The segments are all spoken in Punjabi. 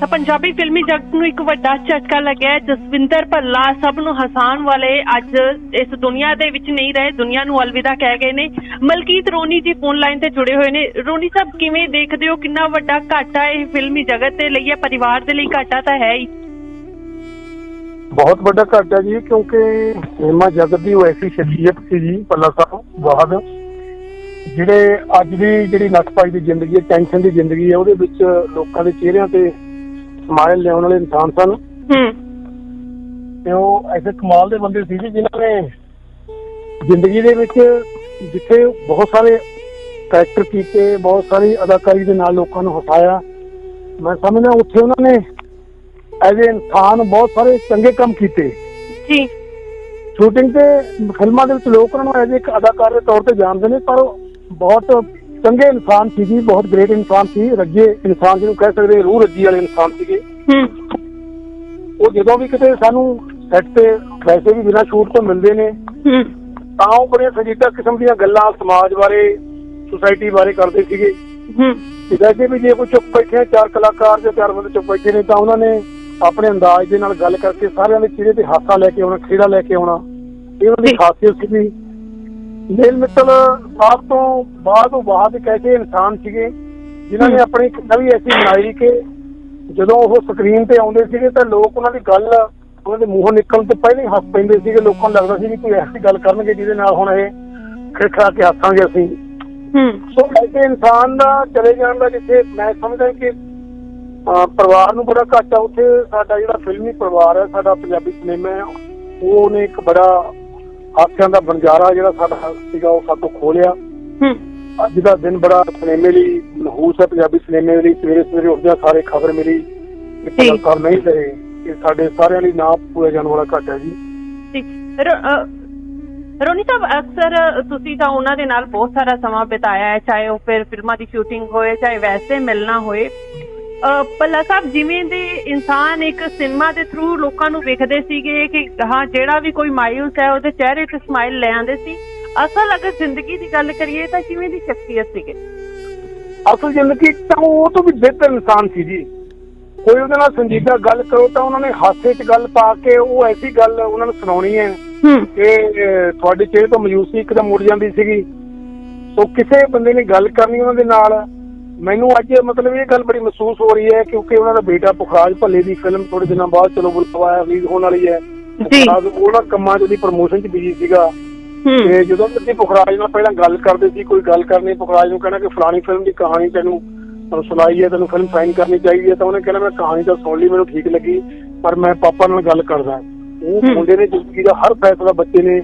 ਤਾਂ ਪੰਜਾਬੀ ਫਿਲਮੀ ਜਗਤ ਨੂੰ ਇੱਕ ਵੱਡਾ ਝਟਕਾ ਲੱਗਿਆ ਜਸਵਿੰਦਰ ਭੱਲਾ ਸਭ ਨੂੰ ਹਸਾਨ ਵਾਲੇ ਅੱਜ ਇਸ ਦੁਨੀਆ ਦੇ ਵਿੱਚ ਨਹੀਂ ਰਹੇ, ਦੁਨੀਆ ਨੂੰ ਅਲਵਿਦਾ ਕਹਿ ਗਏ ਨੇ। ਮਲਕੀਤ ਰੋਨੀ ਜੀ ਫੋਨ ਲਾਈਨ ਤੇ ਜੁੜੇ ਹੋਏ ਨੇ। ਰੋਨੀ ਸਾਹਿਬ, ਕਿਵੇਂ ਦੇਖਦੇ ਹੋ? ਕਿੰਨਾ ਵੱਡਾ ਘਾਟਾ ਇਹ ਫਿਲਮੀ ਜਗਤ ਦੇ ਲਈ ਹੈ ਪਰਿਵਾਰ ਦੇ ਲਈ ਘਾਟਾ ਤਾਂ ਹੈ ਹੀ। ਬਹੁਤ ਵੱਡਾ ਘਾਟਾ ਜੀ, ਕਿਉਂਕਿ ਸਿਨੇਮਾ ਜਗਤ ਦੀ ਉਹ ਐਸੀ ਸ਼ਖਸੀਅਤ ਸੀ ਜੀ ਪੱਲਾ ਸਾਹਿਬ ਬਾਦ ਜਿਹੜੇ ਅੱਜ ਦੀ ਜਿਹੜੀ ਨੱਠਪਾਈ ਦੀ ਜ਼ਿੰਦਗੀ ਹੈ ਟੈਨਸ਼ਨ ਦੀ ਜ਼ਿੰਦਗੀ ਹੈ, ਉਹਦੇ ਵਿੱਚ ਲੋਕਾਂ ਦੇ ਚਿਹਰਿਆਂ ਤੇ ਸਮਾਈਲ ਲਿਆਉਣ ਵਾਲੇ ਇਨਸਾਨ ਸਨ। ਹੂੰ। ਤੇ ਉਹ ਐਸੇ ਕਮਾਲ ਦੇ ਬੰਦੇ ਸੀ ਜੀ ਜਿਨ੍ਹਾਂ ਨੇ ਜ਼ਿੰਦਗੀ ਦੇ ਵਿੱਚ ਜਿੱਥੇ ਬਹੁਤ ਸਾਰੇ ਕਰੈਕਟਰ ਕੀਤੇ ਬਹੁਤ ਸਾਰੀ ਅਦਾਕਾਰੀ ਦੇ ਨਾਲ ਲੋਕਾਂ ਨੂੰ ਹਸਾਇਆ। ਮੈਂ ਸਮਝਦਾ ਉੱਥੇ ਉਹਨਾਂ ਨੇ ਐਜ਼ ਇਨਸਾਨ ਬਹੁਤ ਸਾਰੇ ਚੰਗੇ ਕੰਮ ਕੀਤੇ। ਜੀ। ਸ਼ੂਟਿੰਗ ਤੇ ਫਿਲਮਾਂ ਦੇ ਵਿੱਚ ਲੋਕ ਉਹਨਾਂ ਨੂੰ ਐਜ਼ ਇੱਕ ਅਦਾਕਾਰ ਦੇ ਤੌਰ ਤੇ ਜਾਣਦੇ ਨੇ ਪਰ ਉਹ ਬਹੁਤ ਚੰਗੇ ਇਨਸਾਨ ਸੀ ਜੀ ਬਹੁਤ ਗ੍ਰੇਟ ਇਨਸਾਨ ਸੀ ਰੱਜੇ ਇਨਸਾਨ ਜਿਹਨੂੰ ਕਹਿ ਸਕਦੇ ਰੂਹ ਰੱਜੀ ਵਾਲੇ ਇਨਸਾਨ ਸੀਗੇ। ਹੂੰ। ਉਹ ਜਦੋਂ ਵੀ ਕਿਤੇ ਸਾਨੂੰ ਸੈੱਟ ਤੇ ਵੈਸੇ ਵੀ ਬਿਨਾਂ ਸ਼ੂਟ ਤੋਂ ਮਿਲਦੇ ਨੇ ਹੂੰ। ਤਾਂ ਉਹ ਬੜੀਆਂ ਸੰਜੀਦਾ ਕਿਸਮ ਦੀਆਂ ਗੱਲਾਂ ਸਮਾਜ ਬਾਰੇ ਸੁਸਾਇਟੀ ਬਾਰੇ ਕਰਦੇ ਸੀਗੇ। ਹੂੰ। ਤੇ ਵੈਸੇ ਵੀ ਜੇ ਕੋਈ ਚੁੱਪ ਬੈਠੇ ਚਾਰ ਕਲਾਕਾਰ ਜਾਂ ਚਾਰ ਬੰਦੇ ਚੁੱਪ ਬੈਠੇ ਨੇ ਤਾਂ ਉਹਨਾਂ ਨੇ ਆਪਣੇ ਅੰਦਾਜ਼ ਦੇ ਨਾਲ ਗੱਲ ਕਰਕੇ ਸਾਰਿਆਂ ਦੇ ਚਿਹਰੇ ਤੇ ਹਾਸਾ ਲੈ ਕੇ ਆਉਣਾ ਖੇੜਾ ਲੈ ਕੇ ਆਉਣਾ। ਇਹ ਉਹਨਾਂ ਦੀ। ਖਾਸੀਅਤ ਸੀਗੀ। ਨੀਲ ਮਿੱਤਲ ਸਾਹਿਬ ਤੋਂ ਬਾਅਦ ਉਹ ਬਾਅਦ ਐਸੇ ਇਨਸਾਨ ਸੀਗੇ ਜਿਨ੍ਹਾਂ ਨੇ। ਆਪਣੀ ਇੱਕ ਨਵੀਂ ਐਸੀ ਬਣਾਈ ਕਿ ਜਦੋਂ ਉਹ ਸਕਰੀਨ ਤੇ ਆਉਂਦੇ ਸੀਗੇ ਤਾਂ ਲੋਕ ਉਹਨਾਂ ਦੀ ਗੱਲ ਉਹਨਾਂ ਦੇ ਮੂੰਹੋਂ ਨਿਕਲਣ ਤੋਂ ਪਹਿਲਾਂ ਹੀ ਹੱਸ ਪੈਂਦੇ ਸੀਗੇ। ਲੋਕਾਂ ਨੂੰ ਲੱਗਦਾ ਸੀ ਵੀ ਕੋਈ ਐਸੀ ਗੱਲ ਕਰਨਗੇ ਜਿਹਦੇ ਨਾਲ ਹੁਣ ਇਹ ਖਿੜਖੜਾ ਕੇ ਹੱਸਾਂਗੇ ਅਸੀਂ। ਹੂੰ। ਸੋ ਐਸੇ ਇਨਸਾਨ ਦਾ ਚਲੇ ਜਾਣ ਦਾ ਜਿੱਥੇ ਮੈਂ ਸਮਝਦਾ ਕਿ ਪਰਿਵਾਰ ਨੂੰ ਬੜਾ ਘਾਟਾ। ਉੱਥੇ ਸਾਡਾ ਜਿਹੜਾ ਫਿਲਮੀ ਪਰਿਵਾਰ ਹੈ ਸਾਡਾ ਪੰਜਾਬੀ ਸਿਨੇਮਾ ਹੈ ਉਹਨੇ ਇੱਕ ਬੜਾ ਹਾਸਿਆਂ ਦਾ ਬੰਜਾਰਾ ਜਿਹੜਾ ਸਾਡਾ ਸੀਗਾ ਉਹ ਸਾਤੋਂ ਖੋਲਿਆ ਹੂੰ। ਅੱਜ ਦਾ ਦਿਨ ਬੜਾ ਸਿਨੇਮੇ ਲਈ ਮਨਹੂਸ ਹੈ ਪੰਜਾਬੀ ਸਿਨੇਮੇ ਲਈ ਸਵੇਰੇ ਸਵੇਰੇ ਉੱਠਦਿਆਂ ਸਾਰੇ ਖਬਰ ਮਿਲੀ ਕਿ ਨਹੀਂ ਰਹੇ ਇਹ ਸਾਡੇ ਸਾਰਿਆਂ ਲਈ ਨਾ ਪੂਰਾ ਜਾਣ ਵਾਲਾ ਘਾਟਾ ਜੀ। ਰੋਨੀ ਸਾਹਿਬ ਅਕਸਰ ਤੁਸੀਂ ਤਾਂ ਉਹਨਾਂ ਦੇ ਨਾਲ ਬਹੁਤ ਸਾਰਾ ਸਮਾਂ ਬਿਤਾਇਆ ਹੈ ਚਾਹੇ ਉਹ ਫਿਰ ਫਿਲਮਾਂ ਦੀ ਸ਼ੂਟਿੰਗ ਹੋਏ ਚਾਹੇ ਵੈਸੇ ਮਿਲਣਾ ਹੋਏ। ਪੱਲਾ ਸਾਹਿਬ ਜਿਵੇਂ ਦੇ ਇਨਸਾਨ ਇੱਕ ਸਿਨੇਮਾ ਦੇ ਥਰੂ ਲੋਕਾਂ ਨੂੰ ਵੇਖਦੇ ਸੀਗੇ ਕਿ ਹਾਂ ਜਿਹੜਾ ਵੀ ਕੋਈ ਮਾਇੂਸ ਹੈ ਉਹਦੇ ਚਿਹਰੇ ਤੇ ਸਮਾਈਲ ਲੈ ਆਉਂਦੇ ਸੀ। ਅਸਲ ਅਗਰ ਜ਼ਿੰਦਗੀ ਦੀ ਗੱਲ ਕਰੀਏ ਤਾਂ ਕਿਵੇਂ ਦੀ ਸ਼ਖਸੀਅਤ ਸੀਗੇ? ਅਸਲ ਜ਼ਿੰਦਗੀ ਤਾਂ ਉਹ ਤੋਂ ਵੀ ਬਿਹਤਰ ਇਨਸਾਨ ਸੀ ਜੀ। ਕੋਈ ਉਹਦੇ ਨਾਲ ਸੰਜੀਦਾ ਗੱਲ ਕਰੋ ਤਾਂ ਉਹਨਾਂ ਨੇ ਹਾਸੇ 'ਚ ਗੱਲ ਪਾ ਕੇ ਉਹ ਐਸੀ ਗੱਲ ਉਹਨਾਂ ਨੂੰ ਸੁਣਾਉਣੀ ਹੈ ਕਿ ਤੁਹਾਡੇ ਚਿਹਰੇ ਤੋਂ ਮਾਯੂਸੀ ਇੱਕਦਮ ਮੁੜ ਜਾਂਦੀ ਸੀਗੀ। ਸੋ ਕਿਸੇ ਬੰਦੇ ਨੇ ਗੱਲ ਕਰਨੀ ਉਹਨਾਂ ਦੇ ਨਾਲ ਮੈਨੂੰ ਅੱਜ ਮਤਲਬ ਇਹ ਗੱਲ ਬੜੀ ਮਹਿਸੂਸ ਹੋ ਰਹੀ ਹੈ ਕਿਉਂਕਿ ਉਹਨਾਂ ਦਾ ਬੇਟਾ ਪੁਖਰਾਜ ਭੱਲੇ ਦੀ ਫਿਲਮ ਥੋੜੇ ਦਿਨਾਂ ਬਾਅਦ ਚਲੋ ਬੁਲਵਾਇਆ ਰਿਲੀਜ਼ ਹੋਣ ਵਾਲੀ ਹੈ। ਜੀ। ਉਹਨਾਂ ਕੰਮਾਂ 'ਚ ਉਹਦੀ ਪ੍ਰਮੋਸ਼ਨ 'ਚ ਬਿਜ਼ੀ ਸੀਗਾ। ਤੇ ਜਦੋਂ ਅਸੀਂ ਪੁਖਰਾਜ ਨਾਲ ਪਹਿਲਾਂ ਗੱਲ ਕਰਦੇ ਸੀ ਕੋਈ ਗੱਲ ਕਰਨੀ ਪੁਖਰਾਜ ਨੂੰ ਕਹਿਣਾ ਕਿ ਫਲਾਣੀ ਫਿਲਮ ਦੀ ਕਹਾਣੀ ਤੈਨੂੰ ਸੁਣਾਈ ਹੈ ਤੈਨੂੰ ਫਿਲਮ ਸਾਈਨ ਕਰਨੀ ਚਾਹੀਦੀ ਹੈ ਤਾਂ ਉਹਨੇ ਕਹਿਣਾ ਮੈਂ ਕਹਾਣੀ ਤਾਂ ਸੁਣ ਲਈ ਮੈਨੂੰ ਠੀਕ ਲੱਗੀ ਪਰ ਮੈਂ ਪਾਪਾ ਨਾਲ ਗੱਲ ਕਰਦਾ ਉਹ। ਮੁੰਡੇ ਨੇ ਜ਼ਿੰਦਗੀ ਦਾ ਹਰ ਫੈਸਲਾ ਬੱਚੇ ਨੇ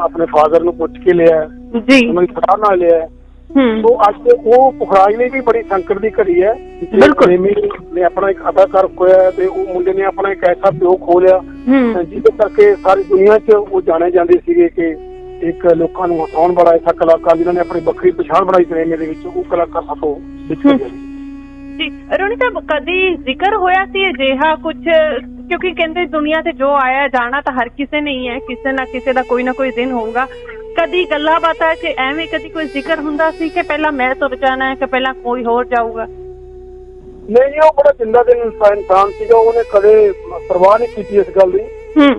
ਆਪਣੇ ਫਾਦਰ ਨੂੰ ਪੁੱਛ ਕੇ ਲਿਆ। ਜੀ। ਉਹਨਾਂ ਦੀ ਸਲਾਹ ਨਾਲ ਲਿਆ। ਹੂੰ। ਸੋ ਅੱਜ ਉਹ ਪੁਖਰਾਜ ਨੇ ਵੀ ਬੜੀ ਸੰਕਟ ਦੀ ਘੜੀ ਹੈ। ਬਿਲਕੁਲ। ਪ੍ਰੇਮੀ ਨੇ ਆਪਣਾ ਇੱਕ ਅਦਾਕਾਰ ਖੋਇਆ ਤੇ ਉਹ ਮੁੰਡੇ ਨੇ ਆਪਣਾ ਇੱਕ ਐਸਾ ਪਿਓ ਖੋ ਲਿਆ। ਹੂੰ। ਜਿਹਦੇ ਕਰਕੇ ਸਾਰੀ ਦੁਨੀਆ 'ਚ ਉਹ ਜਾਣੇ ਜਾਂਦੇ ਸੀਗੇ ਕਿ ਇੱਕ ਲੋਕਾਂ ਨੂੰ ਹਸਾਉਣ ਵਾਲਾ ਐਸਾ ਕਲਾਕਾਰ ਜਿਨ੍ਹਾਂ ਨੇ ਆਪਣੀ ਵੱਖਰੀ ਪਛਾਣ ਬਣਾਈ ਸਿਨੇਮੇ ਦੇ ਵਿੱਚ ਉਹ ਕਲਾਕਾਰ ਸਾਥੋਂ ਵਿਛੜ ਗਿਆ ਜੀ। ਜੀ ਰੋਣੀ ਸਾਹਿਬ ਕਦੀ ਜ਼ਿਕਰ ਹੋਇਆ ਸੀ ਅਜਿਹਾ ਕੁਝ ਕਿਉਂਕਿ ਕਹਿੰਦੇ ਦੁਨੀਆ ਤੇ ਜੋ ਆਇਆ ਜਾਣਾ ਤਾਂ ਹਰ ਕਿਸੇ ਨੇ ਹੀ ਹੈ। ਕਿਸੇ ਨਾ ਕਿਸੇ ਦਾ ਕੋਈ ਨਾ ਕੋਈ ਦਿਨ ਹੋਊਗਾ। ਕਦੀ ਗੱਲਾਂ ਬਾਤਾਂ ਕਿ ਐਵੇਂ ਕਦੀ ਕੋਈ ਜ਼ਿਕਰ ਹੁੰਦਾ ਸੀ ਕਿ ਪਹਿਲਾਂ ਮੈਂ ਤੁਰ ਜਾਣਾ ਹੈ ਕਿ ਪਹਿਲਾਂ ਕੋਈ ਹੋਰ ਜਾਊਗਾ? ਨਹੀਂ ਉਹ ਬੜਾ ਜਿੰਦਾ ਦਿਨ ਇਨਸਾਨ ਇਨਸਾਨ ਸੀਗਾ ਉਹਨੇ ਕਦੇ ਪਰਵਾਹ ਨਹੀਂ ਕੀਤੀ ਇਸ ਗੱਲ ਦੀ।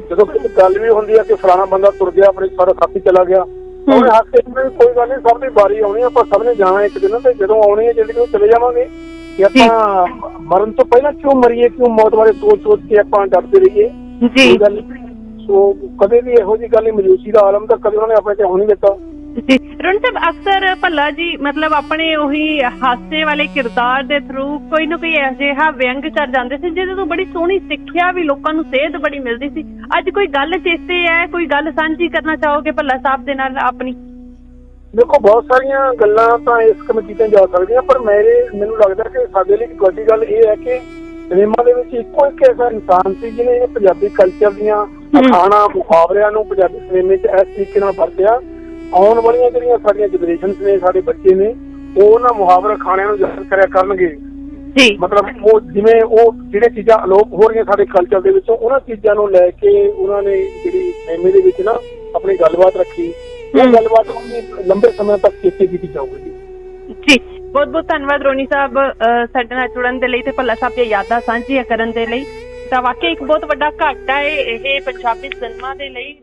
ਜਦੋਂ ਕਿਸੇ ਗੱਲ ਵੀ ਹੁੰਦੀ ਹੈ ਕਿ ਫਲਾਣਾ ਬੰਦਾ ਤੁਰ ਗਿਆ ਆਪਣੇ ਸਾਰਾ ਸਾਥੀ ਚਲਾ ਗਿਆ ਉਹਨੇ ਹੱਥ ਤੇ ਕੋਈ ਗੱਲ ਨਹੀਂ ਸਭ ਦੀ ਵਾਰੀ ਆਉਣੀ ਆਪਾਂ ਸਭ ਨੇ ਜਾਣਾ ਇੱਕ ਦਿਨ ਤੇ ਜਦੋਂ ਆਉਣੀ ਹੈ ਜ਼ਿੰਦਗੀ ਉਹ ਚਲੇ ਜਾਵਾਂਗੇ। ਕਿ ਆਪਾਂ ਮਰਨ ਤੋਂ ਪਹਿਲਾਂ ਕਿਉਂ ਮਰੀਏ ਕਿਉਂ ਮੌਤ ਬਾਰੇ ਸੋਚ ਸੋਚ ਕੇ ਆਪਾਂ ਡਰਦੇ ਰਹੀਏ? ਜੀ। ਕੋਈ ਗੱਲ ਨਹੀਂ ਸੋ ਕਦੇ ਵੀ ਇਹੋ ਜਿਹੀ ਗੱਲ ਨਹੀਂ ਮਜੂਸੀ ਦਾ ਆਲਮ ਤਾਂ ਕਦੇ ਉਹਨਾਂ ਨੇ ਆਪਣੇ ਤੇ ਹੋਣ ਦਿੱਤਾ। ਜੀ ਰੋਣੀ ਸਾਹਿਬ ਅਕਸਰ ਭੱਲਾ ਜੀ ਮਤਲਬ ਆਪਣੇ ਉਹੀ ਹਾਸੇ ਵਾਲੇ ਕਿਰਦਾਰ ਦੇ ਥਰੂ ਕੋਈ ਨਾ ਕੋਈ ਅਜਿਹਾ ਵਿਅੰਗ ਕਰ ਜਾਂਦੇ ਸੀ ਜਿਹਦੇ ਤੋਂ ਬੜੀ ਸੋਹਣੀ ਸਿੱਖਿਆ ਵੀ ਲੋਕਾਂ ਨੂੰ ਸੇਧ ਬੜੀ ਮਿਲਦੀ ਸੀ। ਅੱਜ ਕੋਈ ਗੱਲ ਚੇਤੇ ਹੈ ਕੋਈ ਗੱਲ ਸਾਂਝੀ ਕਰਨਾ ਚਾਹੋਗੇ ਭੱਲਾ ਸਾਹਿਬ ਦੇ ਨਾਲ ਆਪਣੀ? ਦੇਖੋ ਬਹੁਤ ਸਾਰੀਆਂ ਗੱਲਾਂ ਤਾਂ ਇਸ ਕਮ ਕੀਤੀਆਂ ਜਾ ਸਕਦੀਆਂ ਪਰ ਮੇਰੇ ਮੈਨੂੰ ਲੱਗਦਾ ਕਿ ਸਾਡੇ ਲਈ ਇੱਕ ਵੱਡੀ ਗੱਲ ਇਹ ਹੈ ਕਿ ਸਿਨੇਮਾ ਦੇ ਵਿੱਚ ਇੱਕੋ ਇੱਕ ਐਸਾ ਇਨਸਾਨ ਸੀ ਜਿਹਨੇ ਇਹ ਪੰਜਾਬੀ ਕਲਚਰ ਦੀਆਂ ਅਖਾਣਾ ਮੁਹਾਵਰਿਆਂ ਨੂੰ ਪੰਜਾਬੀ ਸਿਨੇਮੇ 'ਚ ਇਸ ਤਰੀਕੇ ਨਾਲ ਵਰਤਿਆ। ਆਉਣ ਵਾਲੀਆਂ ਜਿਹੜੀਆਂ ਸਾਡੀਆਂ ਜਨਰੇਸ਼ਨਸ ਨੇ ਸਾਡੇ ਬੱਚੇ ਨੇ ਉਹ ਉਹਨਾਂ ਮੁਹਾਵਰਾ ਖਾਣਿਆਂ ਨੂੰ ਯਾਦ ਕਰਿਆ ਕਰਨਗੇ। ਜੀ। ਮਤਲਬ ਉਹ ਜਿਵੇਂ ਉਹ ਜਿਹੜੇ ਚੀਜ਼ਾਂ ਅਲੋਪ ਹੋ ਰਹੀਆਂ ਸਾਡੇ ਕਲਚਰ ਦੇ ਵਿੱਚੋਂ ਉਹਨਾਂ ਚੀਜ਼ਾਂ ਨੂੰ ਲੈ ਕੇ ਉਹਨਾਂ ਨੇ ਜਿਹੜੀ ਸਿਨੇਮੇ ਦੇ ਵਿੱਚ ਨਾ ਆਪਣੀ ਗੱਲਬਾਤ ਰੱਖੀ। ਉਹ ਹਮ। ਗੱਲਬਾਤ ਉਹਦੀ ਲੰਬੇ ਸਮੇਂ ਤੱਕ ਚੇਤੇ ਕੀਤੀ ਜਾਊਗੀ। ਜੀ। ਬਹੁਤ ਬਹੁਤ ਧੰਨਵਾਦ ਰੋਣੀ ਸਾਹਿਬ ਅ, ਸਾਡੇ ਨਾਲ ਜੁੜਨ ਦੇ ਲਈ ਤੇ ਭੱਲਾ ਸਾਹਿਬ ਦੀਆਂ ਯਾਦਾਂ ਸਾਂਝੀਆਂ ਕਰਨ ਦੇ ਲਈ। ਤਾਂ ਵਾਕਈ ਇੱਕ ਬਹੁਤ ਵੱਡਾ ਘਾਟਾ ਹੈ ਇਹ ਪੰਜਾਬੀ ਸਿਨੇਮਾ ਦੇ ਲਈ।